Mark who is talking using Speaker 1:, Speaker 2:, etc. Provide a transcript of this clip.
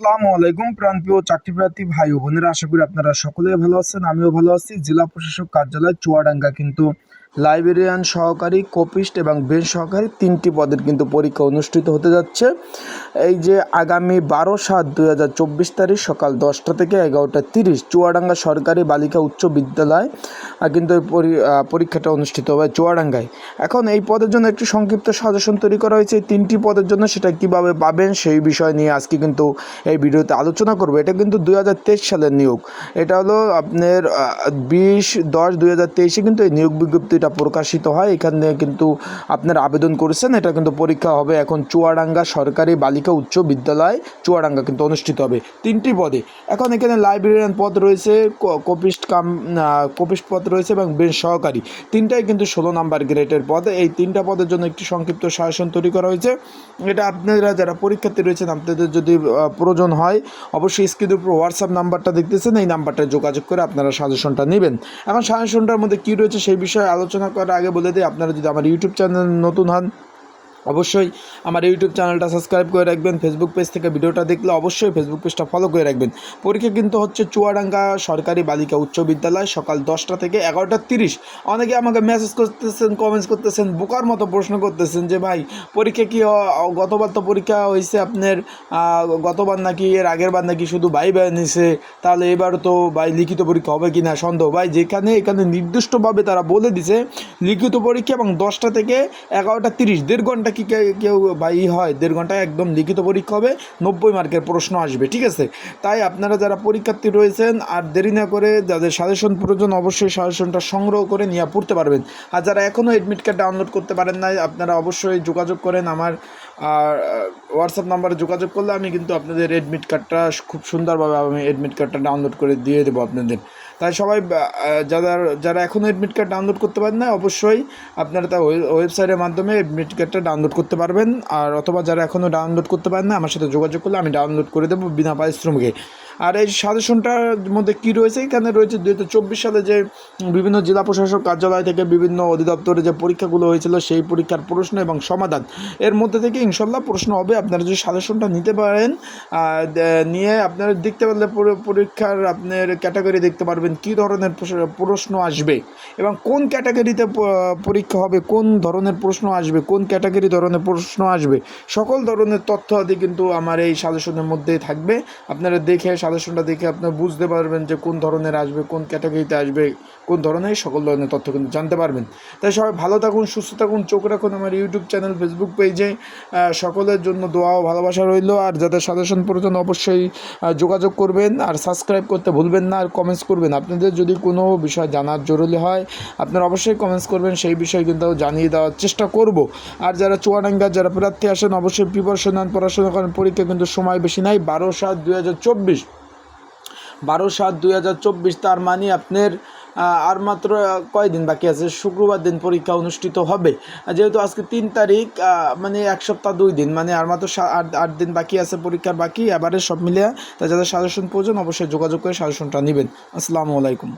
Speaker 1: আসসালামু আলাইকুম, প্রাণপ্রিয় চাকরি প্রার্থী ভাই ও বোনেরা। আশা করি আপনারা সকলেই ভালো আছেন, আমিও ভালো আছি। জেলা প্রশাসক কার্যালয় চুয়াডাঙ্গা কিন্তু লাইব্রেরিয়ান সহকারী, কপিস্ট এবং বেঞ্চ সহকারী তিনটি পদের কিন্তু পরীক্ষা অনুষ্ঠিত হতে যাচ্ছে। এই যে আগামী বারো সাত দু হাজার চব্বিশ তারিখ সকাল দশটা থেকে এগারোটা তিরিশ চুয়াডাঙ্গা সরকারি বালিকা উচ্চ বিদ্যালয় কিন্তু পরীক্ষাটা অনুষ্ঠিত হবে চুয়াডাঙ্গায়। এখন এই পদের জন্য একটি সংক্ষিপ্ত সাজেশন তৈরি করা হয়েছে। এই তিনটি পদের জন্য সেটা কীভাবে পাবেন সেই বিষয় নিয়ে আজকে কিন্তু এই ভিডিওতে আলোচনা করব। এটা কিন্তু দুই হাজার তেইশ সালের নিয়োগ। এটা হলো আপনার বিশ দশ দুই হাজার তেইশে কিন্তু এই নিয়োগ বিজ্ঞপ্তিটা প্রকাশিত হয়, এখানে কিন্তু আপনার আবেদন করেছেন, এটা কিন্তু পরীক্ষা হবে এখন চুয়াডাঙ্গা সরকারি বালিকা উচ্চ বিদ্যালয়, চুয়াডাঙ্গা কিন্তু অনুষ্ঠিত হবে তিনটি পদে। এখন এখানে লাইব্রেরিয়ান পদ রয়েছে কপিস্ট কাম কপিস্ট পদ রয়েছে এবং বেশ সহকারী। তিনটাই কিন্তু ষোলো নাম্বার গ্রেডের পদ। এই তিনটা পদের জন্য একটি সংক্ষিপ্ত শাসন তৈরি করা হয়েছে। এটা আপনারা যারা পরীক্ষার্থী রয়েছেন, আপনাদের যদি প্রয়োজন হয়, অবশ্যই স্ক্রিনের উপর হোয়াটসঅ্যাপ নাম্বারটা দেখতেছেন, এই নাম্বারটায় যোগাযোগ করে আপনারা সাজেশনটা নেবেন। এখন সাজেশনটার মধ্যে কী রয়েছে সেই বিষয়ে আলোচনা করার আগে বলে দিই আপনারা যদি আমার ইউটিউব চ্যানেল নতুন হন অবশ্যই আমার ইউটিউব চ্যানেলটা সাবস্ক্রাইব করে রাখবেন। ফেসবুক পেজ থেকে ভিডিওটা দেখলে অবশ্যই ফেসবুক পেজটা ফলো করে রাখবেন। পরীক্ষা কিন্তু হচ্ছে চুয়াডাঙ্গা সরকারি বালিকা উচ্চ বিদ্যালয় সকাল দশটা থেকে এগারোটা তিরিশ। অনেকে আমাকে মেসেজ করতেছেন কমেন্টস করতেছেন, বোকার মতো প্রশ্ন করতেছেন যে, ভাই, পরীক্ষা কি গতবার তো পরীক্ষা হয়েছে আপনার গতবার নাকি এর আগের বার নাকি শুধু ভাই ভাই নিছে, তাহলে এবার তো ভাই লিখিত পরীক্ষা হবে কি না সন্দেহ? ভাই, যেখানে এখানে নির্দিষ্টভাবে তারা বলে দিছে, লিখিত পরীক্ষা এবং দশটা থেকে এগারোটা তিরিশ, দেড় ঘণ্টা কি কেউ ভাই ই হয়, দেড় ঘন্টায় একদম লিখিত পরীক্ষা হবে, নব্বই মার্কের প্রশ্ন আসবে, ঠিক আছে? তাই আপনারা যারা পরীক্ষার্থী রয়েছেন, আর দেরি না করে যাদের সাজেশন প্রয়োজন, অবশ্যই সাজেশনটা সংগ্রহ করে নিয়ে পড়তে পারবেন। আর যারা এখনও এডমিট কার্ড ডাউনলোড করতে পারেন নাই, আপনারা অবশ্যই যোগাযোগ করেন আমার হোয়াটসঅ্যাপ নাম্বারে যোগাযোগ করলে আমি কিন্তু আপনাদের এডমিট কার্ডটা খুব সুন্দরভাবে আমি এডমিট কার্ডটা ডাউনলোড করে দিয়ে দেবো আপনাদের। তাই সবাই যারা যারা এখনও এডমিট কার্ড ডাউনলোড করতে পারেন না, অবশ্যই আপনারা তা ওয়েবসাইটের মাধ্যমে এডমিট কার্ডটা ডাউনলোড করতে পারবেন। আর অথবা যারা এখনও ডাউনলোড করতে পারেন না, আমার সাথে যোগাযোগ করলে আমি ডাউনলোড করে দেবো বিনা পারিশ্রমিকে। আর এই সাজেশনটার মধ্যে কি রয়েছে? এখানে রয়েছে হাজার চব্বিশ সালে যে বিভিন্ন জেলা প্রশাসক কার্যালয় থেকে বিভিন্ন অধিদপ্তরে যে পরীক্ষাগুলো হয়েছিল, সেই পরীক্ষার প্রশ্ন এবং সমাধান। এর মধ্যে থেকে ইনশাল্লাহ প্রশ্ন হবে, আপনারা যদি সাজেশনটা নিতে পারেন নিয়ে আপনারা দেখতে পারলে পরীক্ষার আপনার ক্যাটাগরি দেখতে পারবেন, কী ধরনের প্রশ্ন আসবে এবং কোন ক্যাটাগরিতে পরীক্ষা হবে, কোন ধরনের প্রশ্ন আসবে, কোন ক্যাটাগরি ধরনের প্রশ্ন আসবে, সকল ধরনের তথ্য আদি কিন্তু আমার এই সাজেশনের মধ্যেই থাকবে। আপনারা দেখে সাজেশনটা দেখে আপনারা বুঝতে পারবেন যে কোন ধরনের আসবে, কোন ক্যাটাগরিতে আসবে, কোন ধরনের সকল ধরনের তথ্য কিন্তু জানতে পারবেন। তাই সবাই ভালো থাকুন, সুস্থ থাকুন, চোখ রাখুন আমার ইউটিউব চ্যানেল ফেসবুক পেজে সকলের জন্য দোয়া ও ভালোবাসা রইল। আর যাদের সাজেশন প্রয়োজন অবশ্যই যোগাযোগ করবেন আর সাবস্ক্রাইব করতে ভুলবেন না। আর কমেন্টস করবেন। আপনাদের যদি কোনো বিষয় জানার জরুরি হয়, আপনারা অবশ্যই কমেন্টস করবেন। সেই বিষয়ে কিন্তু জানিয়ে দেওয়ার চেষ্টা করব। আর যারা চুয়াডাঙ্গা, যারা প্রার্থী আসেন, অবশ্যই প্রিপারেশন নেন পড়াশোনা করেন। পরীক্ষা কিন্তু সময় বেশি নাই, বারো সাত দুই হাজার চব্বিশ। বারো সাত দুই হাজার চব্বিশ, তার মানে আপনার আর মাত্র কয়দিন বাকি আছে? শুক্রবার দিন পরীক্ষা অনুষ্ঠিত হবে। যেহেতু আজকে তিন তারিখ মানে এক সপ্তাহ দুই দিন মানে আর মাত্র আট দিন বাকি আছে পরীক্ষার বাকি, এবারে সব মিলিয়ে তা যাদের সাজেশন প্রয়োজন, অবশ্যই যোগাযোগ করে সাজেশনটা নেবেন। আসসালামু আলাইকুম।